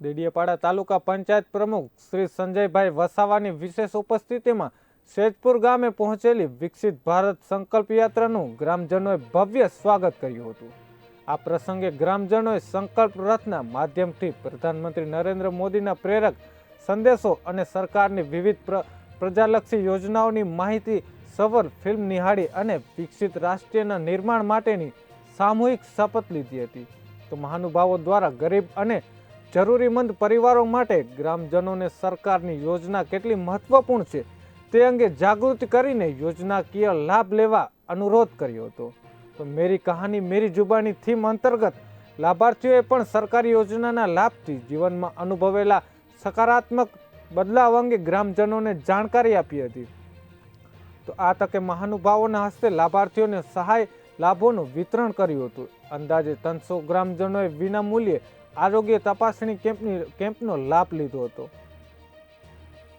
દેડિયાપાડા તાલુકા પંચાયત પ્રમુખ શ્રી સંજયભાઈ વસાવાની વિશેષ ઉપસ્થિતિમાં શેજપુર ગામે પહોંચેલી વિકસિત ભારત સંકલ્પ યાત્રાનું ગ્રામજનોએ ભવ્ય સ્વાગત કર્યું હતું. આ પ્રસંગે ગ્રામજનોએ સંકલ્પ રથના માધ્યમથી પ્રધાનમંત્રી નરેન્દ્ર મોદીના પ્રેરક સંદેશો અને સરકારની વિવિધ પ્ર, પ્રજાલક્ષી યોજનાઓની માહિતી સવર ફિલ્મ નિહાળી અને વિકસિત રાષ્ટ્રના નિર્માણ માટેની સામૂહિક શપથ લીધી હતી. તો મહાનુભાવો દ્વારા ગરીબ અને જરૂરીમંદ પરિવારો માટે ગ્રામજનોને સરકારની યોજના કેટલી મહત્વપૂર્ણ છે તે અંગે જાગૃત કરીને યોજનાકીય લાભ લેવા અનુરોધ કર્યો હતો. તો મેરી કહાની, મેરી જુબાની થીમ અંતર્ગત લાભાર્થીઓએ પણ સરકારી યોજનાના લાભથી જીવનમાં અનુભવેલા સકારાત્મક બદલાવ અંગે ગ્રામજનોને જાણકારી આપી હતી. તો આ તકે મહાનુભાવોના હસ્તે લાભાર્થીઓને સહાય લાભોનું વિતરણ કર્યું હતું. અંદાજે ત્રણસો ગ્રામજનોએ વિનામૂલ્યે આરોગ્ય તપાસણી કેમ્પની કેમ્પનો લાભ લીધો હતો.